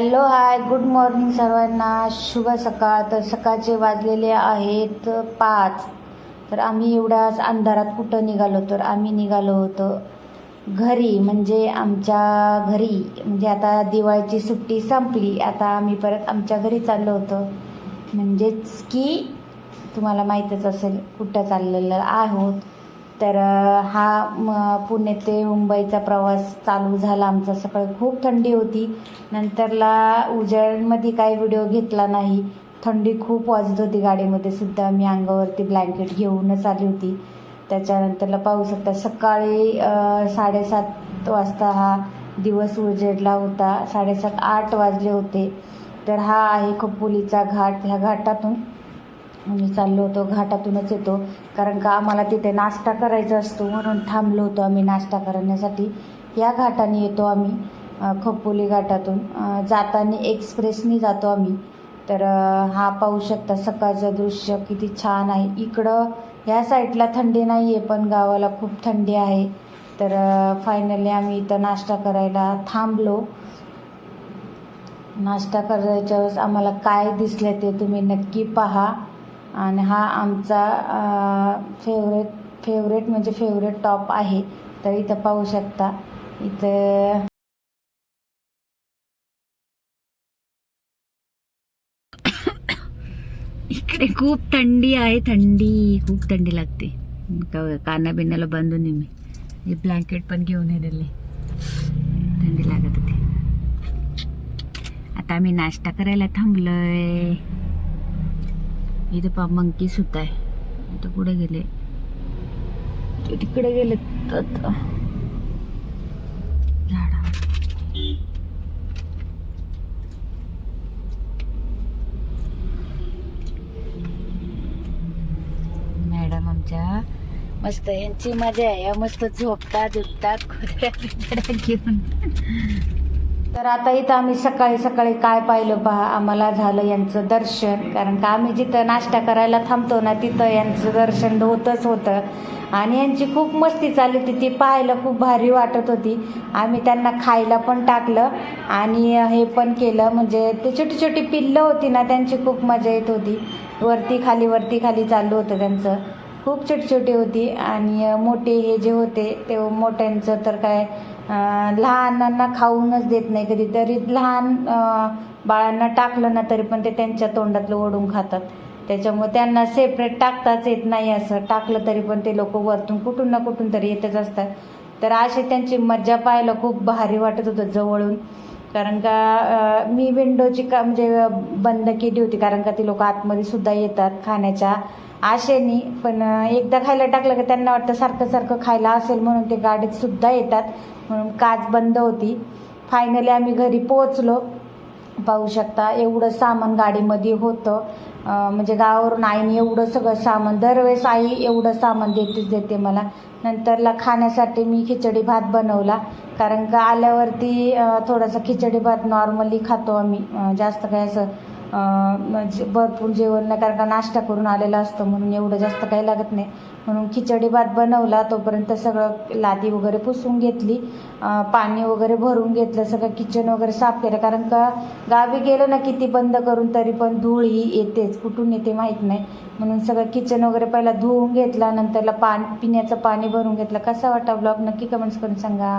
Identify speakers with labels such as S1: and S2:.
S1: Hello hi. Good morning सर्वांना. शुभ सकाळ. तर सकाळचे वाजलेले आहेत पाच. तर आम्ही एवढ्याच अंधारात कुठं निघालो? तर आम्ही निघालो होतो घरी म्हणजे आमच्या घरी. म्हणजे आता दिवाळीची सुट्टी संपली. आता आम्ही परत आमच्या घरी चाललो होतो. म्हणजेच की तुम्हाला माहीतच असेल कुठं चाललेलं आहोत. तर हा म पुणे ते मुंबईचा प्रवास चालू झाला आमचा. सकाळी खूप थंडी होती. नंतरला उजेडमध्ये काही व्हिडिओ घेतला नाही. थंडी खूप वाजत होती गाडीमध्ये सुद्धा. मी अंगावरती ब्लँकेट घेऊनच आली होती. त्याच्यानंतरला पाहू शकता सकाळी साडेसात वाजता हा दिवस उजेडला होता. साडेसात आठ वाजले होते. तर हा आहे खोपोलीचा घाट. ह्या घाटातून आम्ही चाललो होतो घाटातूनच येतो. कारण का आम्हाला तिथे नाश्ता करायचा असतो म्हणून थांबलो होतो आम्ही नाश्ता करण्यासाठी. या घाटाने येतो आम्ही खपोली खोपोली घाटातून. जाताना एक्सप्रेसनी जातो आम्ही. तर हा पाहू शकता सकाळचं दृश्य किती छान आहे. इकडं ह्या साईडला थंडी नाही आहे पण गावाला खूप थंडी आहे. तर फायनली आम्ही इथं नाश्ता करायला थांबलो. नाश्ता करायच्या वेळेस आम्हाला काय दिसलं ते तुम्ही नक्की पहा. आणि हा आमचा फेवरेट फेवरेट म्हणजे फेवरेट टॉप आहे. तर इथं पाहू शकता. इथं इकडे खूप थंडी आहे थंडी. खूप थंडी लागते. काना बिनाला बांधून मी. हे ब्लँकेट पण घेऊन येलेले थंडी लागत होती. आता आम्ही नाश्ता करायला थांबलोय. इथं पा मंकी सुद्धा आहे आता कुठे गेले ते तिकडे गेले झाडा मॅडम आमच्या मस्त यांची मजा आहे या मस्त झोपतात झोपतात बिर्च्या घेऊन तर आता इथं आम्ही सकाळी सकाळी काय पाहिलं पहा आम्हाला झालं यांचं दर्शन. कारण का आम्ही जिथं नाश्ता करायला थांबतो ना तिथं यांचं दर्शन होतच होतं. आणि यांची खूप मस्ती चालली होती ती पाहायला खूप भारी वाटत होती. आम्ही त्यांना खायला पण टाकलं आणि हे पण केलं. म्हणजे ते छोटी छोटी पिल्लं होती ना त्यांची खूप मजा येत होती. वरती खाली वरती खाली चालू होतं त्यांचं. खूप छोटी छोटी होती आणि मोठे हे जे होते ते मोठ्यांचं तर काय लहानांना खाऊनच देत नाही कधी तरी लहान बाळांना टाकलं ना तरी पण ते त्यांच्या तोंडातलं ओढून खातात. त्याच्यामुळे त्यांना सेपरेट टाकताच येत नाही असं. टाकलं तरी पण ते लोक वरतून कुठून ना कुठून तरी येतच असतात. तर अशी त्यांची मज्जा पाहायला खूप भारी वाटत होतं जवळून. कारण का मी विंडोची का म्हणजे बंद केली होती. कारण का ती लोक आतमध्ये सुद्धा येतात खाण्याच्या आशेनी. पण एकदा खायला टाकलं की त्यांना वाटतं सारखं सारखं खायला असेल म्हणून ते गाडीत सुद्धा येतात. म्हणून काच बंद होती. फायनली आम्ही घरी पोहोचलो. पाहू शकता एवढं सामान गाडीमध्ये होतं. म्हणजे गावावरून आईने एवढं सगळं सामान दरवेळेस आई एवढं सामान देतेच देते मला. नंतरला खाण्यासाठी मी खिचडी भात बनवला. कारण का आल्यावरती थोडासा खिचडी भात नॉर्मली खातो आम्ही. जास्त काय असं म्हणजे भरपूर जेवण नाही कारण का नाश्ता करून आलेला असतो म्हणून एवढं जास्त काही लागत नाही. म्हणून खिचडी भात बनवला तोपर्यंत सगळं लादी वगैरे पुसून घेतली. पाणी वगैरे भरून घेतलं सगळं किचन वगैरे साफ केलं. कारण का गावी गेलं ना किती बंद करून तरी पण धूळ ही येतेच कुठून येते माहीत नाही. म्हणून सगळं किचन वगैरे पहिला धुवून घेतला नंतरला पाणी पिण्याचं पाणी भरून घेतलं. कसा वाटा ब्लॉग नक्की कमेंट्स करून सांगा.